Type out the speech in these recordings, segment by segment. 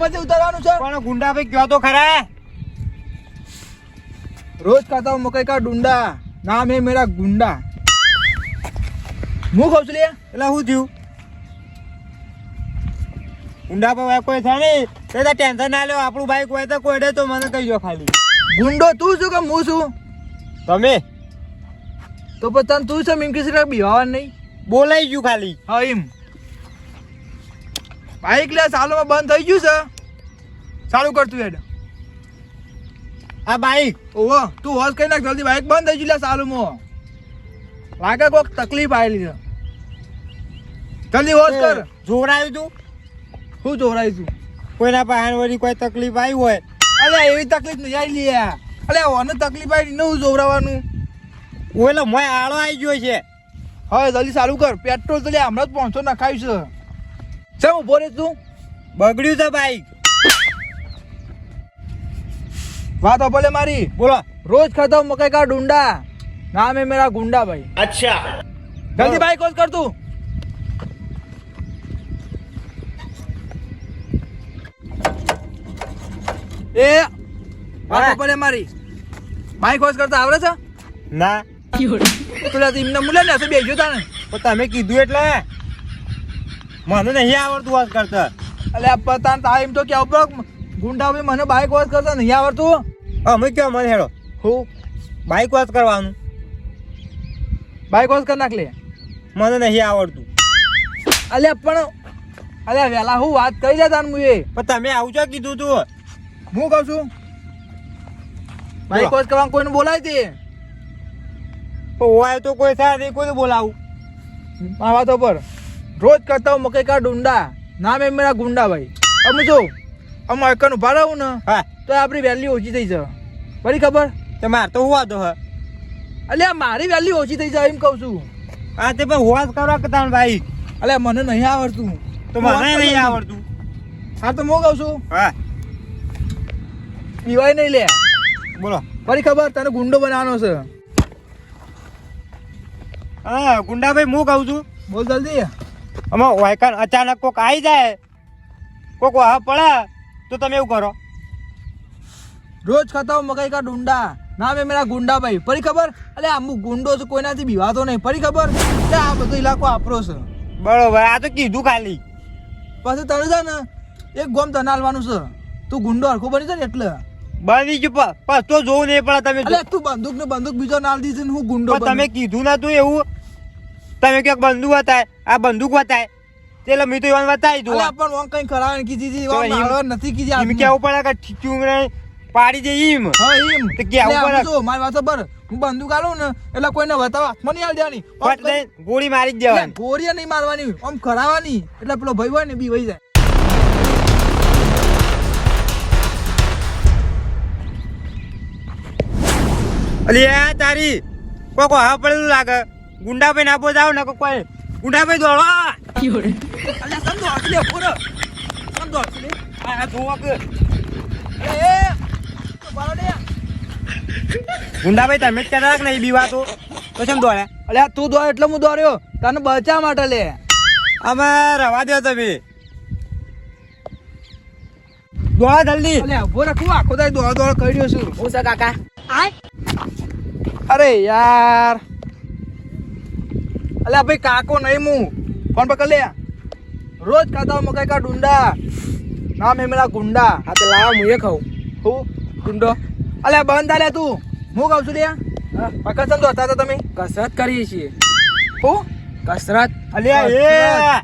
પછી ઉતારવાનું છે? પણ ગુંડા ભાઈ ગયો તો ખરા? રોજ ખાતા હું મકઈ કા ડુંડા? નામ હે મેરા ગુંડા. હું ખાઉં છું લે એટલે શું થયું? ગુંડા ભાઈ કોઈ છે નહીં. તે તો ટેન્શન ના લ્યો આપણું ભાઈ કોઈ તો કોઈ તો મને કહી દો ખાલી. ગુંડો તું શું કે હું છું તમે? તો પછી તને તું છે મિમકી સિરા કે બિહાવાનું નહીં. બોલાઈ ગયું ખાલી. હા એમ. બાઈક લે સાલોમાં બંધ થઈ ગયું છે. ચાલુ કરતું હેડ. આ બાઈક ઓહો તું હોશ કરી નાખ જલ્દી બાઈક બંધ થઈ ગયું લે સાલુમાં લાગે કોક તકલીફ આવેલી છે. જલ્દી હોશ કર. જોવરાયું તું? શું જોરાયું તું? કોઈના પાસે વળી કોઈ તકલીફ આવી હોય? અલે એવી તકલીફ નહીં આવી લે અલે ઓને તકલીફ આવી ને હું જોવરાવાનું? ઓલો મોય આળો આવી ગયો છે. હવે જલ્દી સારું કર. પેટ્રોલ તો લે હમણાં જ પાંચસો નખાયું છે. શું ઊભો તું? બગડ્યું છે બાઈક વાત બોલે મારી. બોલો. રોજ ખાતા મકાઈ કા ડુંડા? નામ હે મેરા ગુંડા ભાઈ. અચ્છા. જલ્દી બાઈક ઓન કર તું. એ વાત બોલે મારી. બાઈક ઓન કરતા આવડે છે? ના. તું લા ઇમને મુલે ને બે ગયો તા ને તમે કીધું એટલે. મને નહીં આવડતું વાત કરતા. અલે પતાન એમ તો કે ઉપર? ગુંડા ભાઈ મને બાઇક વોશ કરતા નહીં આવડતું. અમે કયો મને હેડો? હું બાઈક વાત કરવાનું. બાઇક વોશ કરી નાખ લે. મને નહીં આવડતું. અલે પણ અલે વેલા હું વાત કરી જતા હું એ પણ તમે આવું છો કીધું તું? હું કહું છું? બાઇક વોશ કરવાનું કોઈને બોલાય તે? હોય તો કોઈ થાય નહીં કોઈ બોલાવું. આ વાતો પર. રોજ કરતા હું મકઈ કા ડુંડા? નામ એમ મેરા ગુંડા ભાઈ. અમે જો અમે એકન ઊભા રહું ને? હા. તો આપણી વેલ્યુ ઓછી થઈ જશે બરી ખબર? તો માર તો હોવા દો હ? અલ્યા મારી વેલ્યુ ઓછી થઈ જાય એમ કહું છું. હા તે પણ હોવા કરવા કે તાણ ભાઈ? અલ્યા મને નહીં આવડતું. તો મને નહીં આવડતું. હા તો હું કહું છું. હા. પીવાય નહીં લે. બોલો. બરી ખબર? તને ગુંડો બનાવવાનો છે. હા ગુંડાભાઈ હું કહું છું. બોલ જલ્દી. આમાં વાયકાન અચાનક કોક આવી જાય કોક વાહ પડે તો તમે એવું કરો. રોજ ખાતા હું મકઈ કા ડુંડા. ના મેં મેરા ગુંડા ભાઈ. પરી ખબર? અલ્યા અમુક ગુંડો છે કોઈનાથી બીવાતો નહીં. પરી ખબર? એટલે આ બધો ઇલાકો આપરો છે. બરોબર આ તો કીધું ખાલી. પછી તને છે ને. એક ગોમ તને હાલવાનું છે. તું ગુંડો હરખો બની છે ને એટલે. બની ગયું તો જોવું નહીં પડે તમે અલે તું બંદૂક ને બંદૂક બીજો નાલ દીધી ને હું ગુંડો તમે કીધું ના તું એવું. તમે ક્યાંક બંદૂક હતા આ બંદૂક વતાય એટલે મેં તો એવાનું બતાવી દઉં પણ ઓમ કઈ કરાવે કીધી હતી તો ઓમ નથી કીધી એમ. કેવું પડે કે ને પાડી દે એમ હા એમ તો કેવું એટલે આમ પડે? મારી વાત પર હું બંદૂક આલું ને એટલે કોઈને બતાવવા હાથમાં નહીં આલ દેવાની. પટ ગોળી મારી જ દેવાની. ગોળી નહીં મારવાની આમ ખરાવાની. એટલે પેલો ભાઈ હોય ને બી વહી જાય. અલી તારી કોકો હા પડેલું લાગે. ગુંડાભાઈ ના બોજાવ ને કોઈ ગુંડાભાઈ દોડો અલ્યા સમ દોડતી લે પૂરો. સમ દોડતી લે. આ જોવા કે એ એ તો બારો લે. ગુંડાભાઈ તમે જ કહેતા હતા કે બીવા તો તો કેમ દોડ્યા અલ્યા તું દોડ એટલે હું દોડ્યો. તને બચા માટે લે. અમે રવા દો તમે. દોડા જલ્દી. અલ્યા ઊભો રાખું આખો દાય દોડ દોડ કરી રહ્યો છું. હું છે કાકા? અરે યાર. અલ્યા ભાઈ કાકો નહીં હું કોણ પકડ લે. રોજ ખાતા મકાઈ કા ડુંડા? ના હે મેલા ગુંડા. હા તો લાવા હું એ ખાઉં. હું ગુંડો. અલ્યા બંધ આલે તું. હું કહું છું લે કસરત તો હતા તમે? કસરત કરીએ છીએ. હું? કસરત. અલ્યા એ!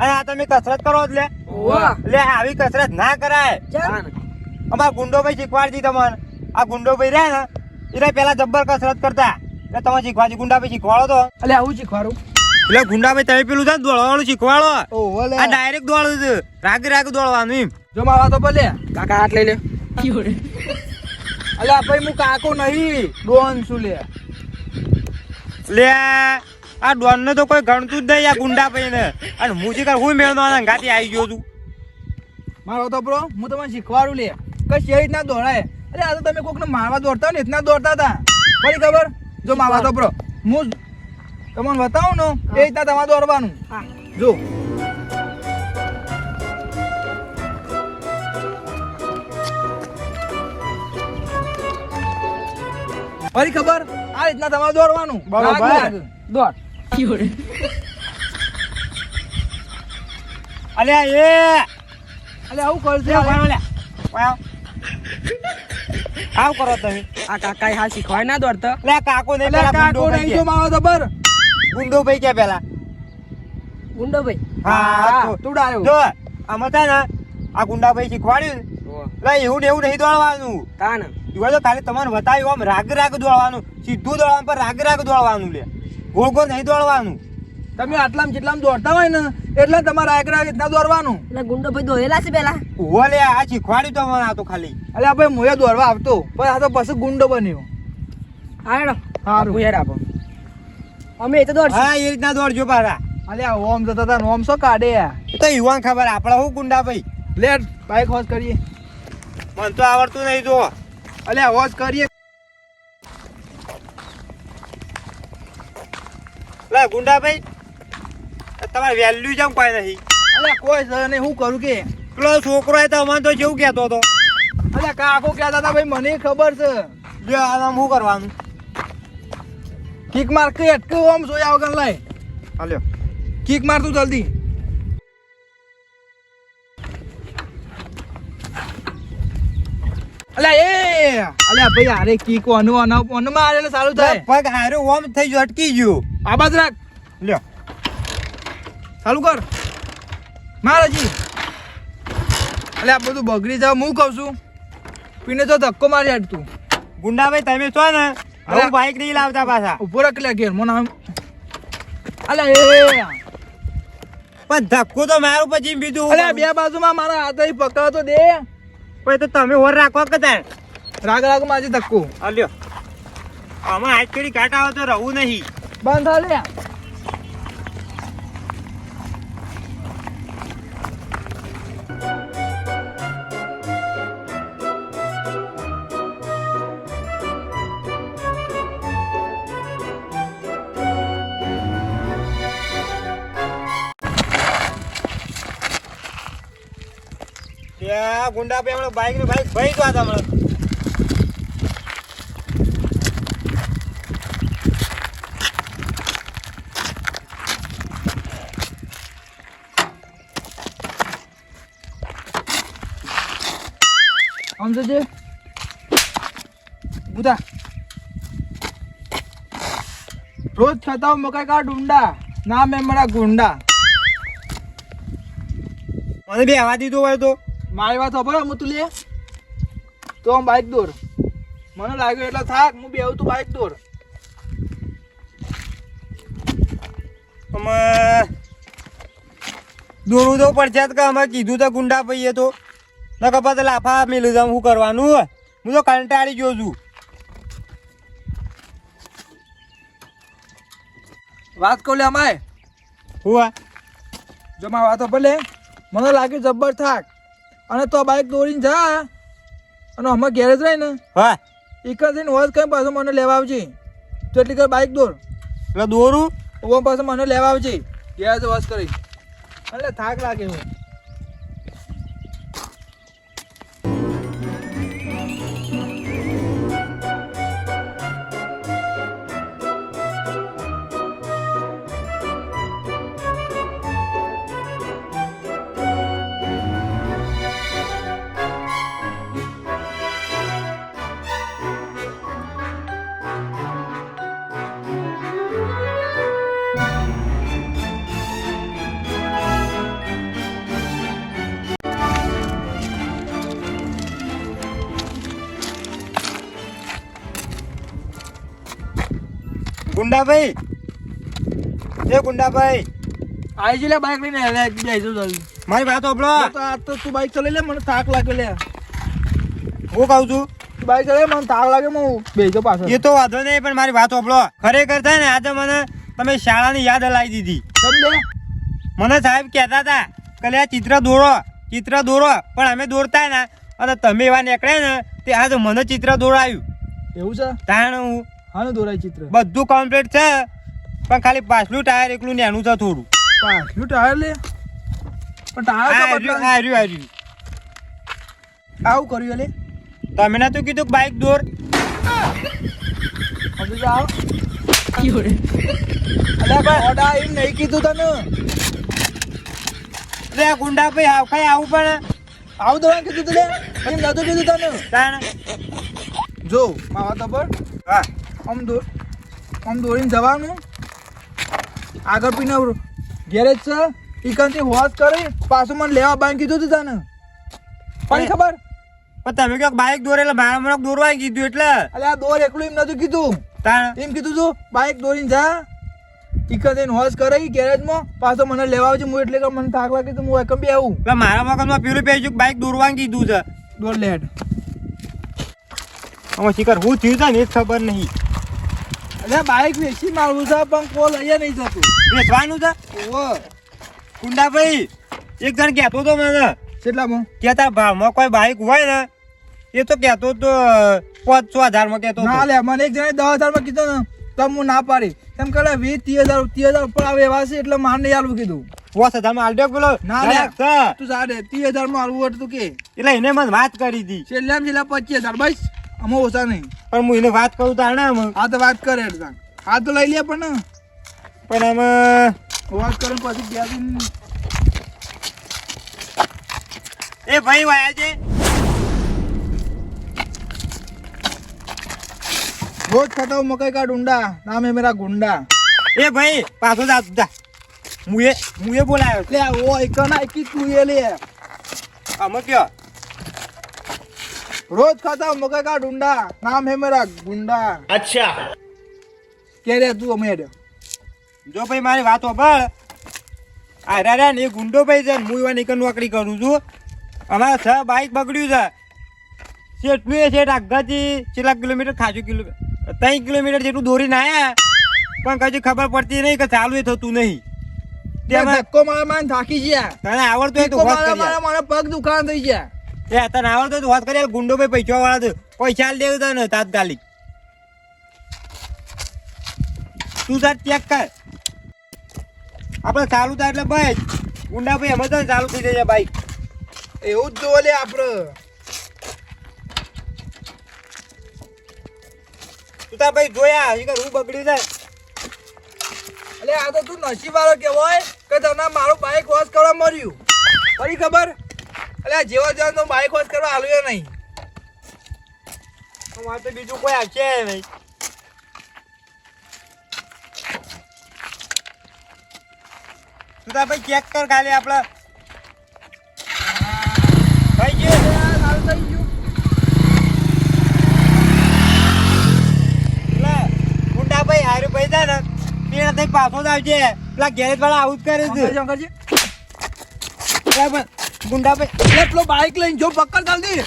અરે આ તમે કસરત કરો એટલે. વાહ એટલે આવી કસરત ના કરાય. અમારા ગુંડો ભાઈ શીખવાડતી તમને. આ ગુંડો ભાઈ રહ્યા ને એટલે પેલા જબ્બર કસરત કરતા. એટલે તમે શીખવાડી ગુંડાભાઈ શીખવાડો તો. એટલે આવું શીખવાડું? એટલે ગુંડાભાઈ તમે પેલું છે ને દોડવાનું શીખવાડો. આ ડાયરેક્ટ દોડવું છે. રાગ રાગ દોડવાનું એમ. જો મારા તો ભલે કાકા હાથ લઈ લે. અલ્યા ભાઈ હું કાકો નહીં. ડોન છું લે? લે આ ડોન ને તો કોઈ ગણતું જ નહીં આ ગુંડાભાઈ ને અને હું શીખર હું મેળવવાનો ગાતી આવી ગયો છું. મારો તો બ્રો હું તમને શીખવાડું લે. કઈ એ રીતના દોડાય? અરે આ તો તમે કોકને મારવા દોડતા હોય ને રીતના દોડતા હતા. પડી ખબર? જો મા વાતો પ્રો. હું તમને બતાવું ને એ રીતના તમારે દોરવાનું જો. ફરી ખબર? આ રીતના તમારે દોરવાનું બરાબર. દોર અલ્યા એ. અલ્યા આવું કરશે અલ્યા આવ. કરો તમે. આ કાકા હાલ શીખવાય ના દોડતા. લે કાકો નહીં પેલા કાકો ગુંડો નહીં જો મારો જબર? ગુંડો ભાઈ કે પેલા. ગુંડો ભાઈ? હા તો- તું ડાયો. જો આમાં ને આ ગુંડા ભાઈ શીખવાડ્યું લે એવું ને એવું નહીં દોડવાનું. કા ને એવા તો ખાલી તમારે બતાવ્યું આમ રાગ રાગ દોડવાનું. સીધું દોડવાનું પર રાગ રાગ દોડવાનું લે. ગોળ ગોળ નહીં દોડવાનું. તમે આટલામાં જેટલામાં દોડતા હોય ને એટલે તમારે આગળ રીતના દોડવાનું એટલે ગુંડો ભાઈ દોરેલા છે પેલા. ઊભો લે આ શીખવાડ્યું તો મને આ ખાલી. એટલે ભાઈ મોયા દોડવા આવતો. પણ આ તો પછી ગુંડો બન્યો. હાલો હારું. હેડ આપો. અમે એ તો દોડ હા એ રીતના દોડજો પારા અલે આ ઓમ જતા હતા ઓમ સો કાઢે આ? એ તો યુવાન ખબર આપણા હું ગુંડા ભાઈ? લે બાઈક હોસ કરીએ. મને તો આવડતું નહીં જો અલે હોસ કરીએ. લે ગુંડા ભાઈ તમારે વેલ્યુ જમ કોઈ નહીં અલે કોઈ છે નહીં હું કરું કે? પેલો છોકરો એ તો તો જેવું કહેતો હતો. અલે કાકો કહેતા હતા ભાઈ મને ખબર છે. જો આમ શું કરવાનું? કિક માર કે અટકે ઓમ જોયા વગર લઈ હાલ્યો કિક માર તું જલ્દી. અલે એ! અલે ભાઈ અરે કિક ઓનું ઓનું ઓનું મારે સારું થાય. પગ હારું ઓમ થઈ ગયો અટકી ગયો. આ રાખ. લ્યો. ચાલુ કર. માર હજી અલે આ બધું બગડી જાવ હું કહું છું. પીને તો ધક્કો મારી હાટ તું. ગુંડા ભાઈ તમે છો ને હવે બાઈક નહીં લાવતા પાછા. ઊભો રાખ લે ઘેર મને અલે. એ પણ ધક્કો તો મારું પછી બીજું અલે બે બાજુમાં મારા હાથ પકડો તો દે. પછી તો તમે ઓર રાખવા કે તાર? રાગ રાગમાં આજે ધક્કો. અલ્યો. આમાં આજ કરી કાંટા આવે તો રહું નહીં. બંધ થા ગુંડા પે હમણાં બાઈક ને બાઈક ભાઈ તો હતા હમણાં સમજે બુધા રોજ ખાતા મકાઈ કા ડુંડા. ના મેં મારા ગુંડા. મને બી આવા દીધું હોય તો. મારી વાત ખબર હું તું લે. તો હું બાઈક દોર. મને લાગ્યું એટલે થાક હું બેવું તું બાઈક દોર. અમે દોરું તો પડશે કે અમે કીધું તો ગુંડા ભાઈએ તો. ન ખબર તો લાફા મેલું જામ શું કરવાનું હું તો કંટાળી ગયો છું. વાત કહું લે અમાય હું આ? જો મારી વાતો ભલે મને લાગ્યું જબ્બર થાક. અને તો બાઇક દોડીને જા. અને અમે ગેરેજ રહી ને. હા. એક થઈને જઈને હોજ કઈ પાછું મને લેવા આવજે. તો એટલી કર બાઈક દોર એટલે દોરું? ઓમ પાસે મને લેવા આવજે. ગેરેજ હોજ કરી. એટલે થાક લાગે હું. ગુંડાભાઈ. એ ગુંડાભાઈ. આવી જ લે બાઈક લઈને હવે બેસજો જલ્દી. મારી વાત તો આ તો તું બાઈક ચલાવી લે મને થાક લાગે લે. હું કહું છું? બાઈક ચલાવે મને થાક લાગે હું બેસો પાછો એ તો વાંધો નહીં પણ મારી વાત ઓપલો ખરેખર થાય ને આજે મને તમે શાળાની યાદ અલાવી દીધી. સમજે મને સાહેબ કહેતા હતા કે આ ચિત્ર દોરો ચિત્ર દોરો. પણ અમે દોરતા ને. અને તમે એવા નીકળ્યા ને તે આજે મને ચિત્ર દોરાયું. એવું છે? તાણ હું હાનું દોરાય ચિત્ર. બધું કમ્પ્લીટ છે પણ ખાલી પાછલું ટાયર એકલું નેનું છે થોડું. પાછલું ટાયર લે? પણ ટાયર આ રહ્યું. આવું કર્યું લે તમે ના તો કીધું બાઇક બાઈક દોર. તો જાઓ અલ્યા ભાઈ ઓડા એમ નહીં કીધું તને? લે ગુંડા ભાઈ આવ કઈ આવું પણ આવું દવા કીધું તું લે. એમ નતું કીધું તને? જો માવા તો પર. હા. આમ દો આમ દોડીને જવાનું. આગળ પીને ગેરેજ છે. ઈકનથી વોશ કરી પાછું મને લેવા બાંધ કીધું તું તને. પણ ખબર? પણ તમે કહો બાઈક દોરે એટલે મારા મને દોરવા કીધું એટલે. અલે આ દોર એકલું એમ નતું કીધું. એમ કીધું તું બાઈક દોરીને જા. ઈકન થઈને હોશ કરી ગેરેજમાં. પાછો મને લેવા આવજે હું એટલે મને થાક લાગે તો હું એકમ બી આવું. એટલે મારા મગજમાં પેલું પેજું બાઈક દોરવા કીધું છે. દોર લેટ હવે શિખર હું થયું છે ને એ જ ખબર નહીં. અલે બાઈક વેચી મારવું છે પણ કોલ અહીંયા નહીં જતું. વેચવાનું છે? ઓ કુંડા ભાઈ એક જણ કહેતો હતો મને. કેટલામાં કહેતા ભાવમાં કોઈ બાઈક હોય ને એ તો કહેતો તો પાંચ છ હજારમાં કહેતો ના લે મને એક જણે દસ હજારમાં કીધો ને તો હું ના પાડી. તેમ કરે વીસ ત્રીસ હજાર ત્રીસ હજાર ઉપર આવે એવા છે એટલે માર નહીં આલવું કીધું. પાંચ હજારમાં આલજો પેલો ના લે. તું સાડે ત્રીસ હજારમાં આલવું હોય તો કે. એટલે એને મને વાત કરી હતી છેલ્લા છેલ્લા પચીસ હજાર બસ. અમે ઓછા નહીં. પણ હું એને વાત કરું તાર ને હા તો વાત કરે એટલે હા તો લઈ લે પણ. પણ અમે વાત કરું પછી બે દિન એ ભાઈ વાયા છે. રોજ ખાતા મકઈ કા ડુંડા નામે મેરા ગુંડા. એ ભાઈ પાછો જા જા. મુએ મુએ બોલાયો. લે ઓ એક ના એકી તું એ લે. અમે કયો? रोज खाता हूँ मकई का डूंडा नाम है मेरा गुंडा अच्छा कह रहे तू अमेर જો ભાઈ મારી વાત સાંભળ આ રહ્યા ને એ ગુંડો ભાઈ છે ને હું એવા નીકળ નોકરી કરું છું અમારે છ બાઈક બગડ્યું છે શેઠનું એ શેઠ આગળથી કેટલા કિલોમીટર ખાસું કિલો ત્રણ કિલોમીટર જેટલું દોરીને આવ્યા પણ કશું ખબર પડતી નહીં કે ચાલુ એ થતું નહીં તેમાં ધક્કો મારા મારા થાકી ગયા તને આવડતું હોય તો ધક્કો વાત મારા કરી મારા મારા પગ દુકાન થઈ ગયા એ તને આવડતો હોય તો વાત કરી ગુંડો ભાઈ પૈસા વાળા તો પૈસા આલી દેવું તને તાત્કાલિક. તું તાર ચેક કર. આપણે ચાલુ થાય એટલે ભાઈ ગુંડા ભાઈ એમાં તો ચાલુ થઈ જાય બાઈક એવું જ જોવો લે આપણે તું ભાઈ જોયા એ કે રૂ બગડી જાય એટલે આ તો તું નસીબ વાળો કહેવાય કે તને મારું બાઈક વોશ કરવા મળ્યું. ફરી ખબર? એટલે જેવો જેવા તો બાઈક વોશ કરવા આવ્યો નહીં. અમારે તો બીજું કોઈ આવશે નહીં તું તાર ભાઈ ચેક કર ખાલી આપણે ભાઈ ગયો સારું થઈ ગયું. એટલે ભાઈ હારું ભાઈ છે ને પેલા થઈ પાછો જ આવજે. પેલા ગેરેજ વાળા આવું જ કરે છે. શંકરજી પણ ગુંડા ભાઈ એટલે પેલો બાઈક લઈને જો પકડ જલ્દી.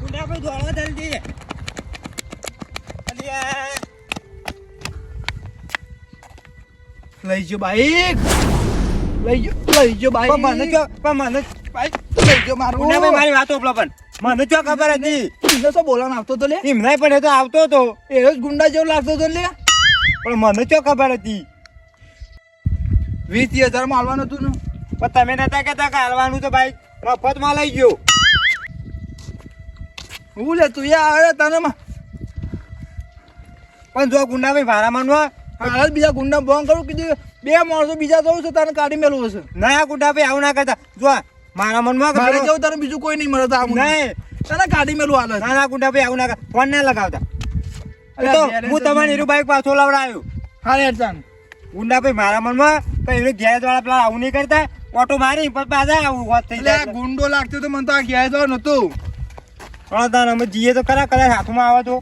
ગુંડા ભાઈ દોડો જલ્દી. લઈ જો બાઈક લઈ જો લઈ જો બાઈક મને જો પણ મને બાઈક લઈ જો મારું. ગુંડા ભાઈ મારી વાતો પેલો પણ. મને જો ખબર હતી? એને તો બોલાવવાનો આવતો તો લે. એમને પણ એ તો આવતો હતો એ જ ગુંડા જેવો લાગતો તો લે. પણ મને ચો ખબર હતી? વીસ હજારમાં હાલવાનું હતું ને? પણ તમે નતા કહેતા કે હાલવાનું તો ભાઈ મફતમાં લઈ ગયો. હું લે તું યાર આવે તને પણ જો ગુંડા ભાઈ ભાડા માનવા હાલ બીજા ગુંડા બોંગ કરું કીધું બે માણસો બીજા જવું છે તને કાઢી મેળવું હશે. ના ગુંડા ભાઈ આવું ના કરતા જો મારા મનમાં મારે પેલો- તને બીજું કોઈ નહીં મળે તો આવું નહીં. તને કાઢી મેળવું હાલ. ના ના ગુંડા ભાઈ આવું ના ફોન ના લગાવતા. તો હું તમારી બાઈક પાછો લવડાવ્યો હા ચાલ ગુંડા ભાઈ મારા મનમાં કઈ એને ગેરેજ વાળા પેલા આવું નહીં કરતા. ઓટો મારી પણ પાછા આવું વાત થઈ જાય ગુંડો લાગતો તો મને તો આ ગેરેજ વાળો નતું પણ અમે જઈએ તો ખરા કદાચ હાથમાં આવે તો.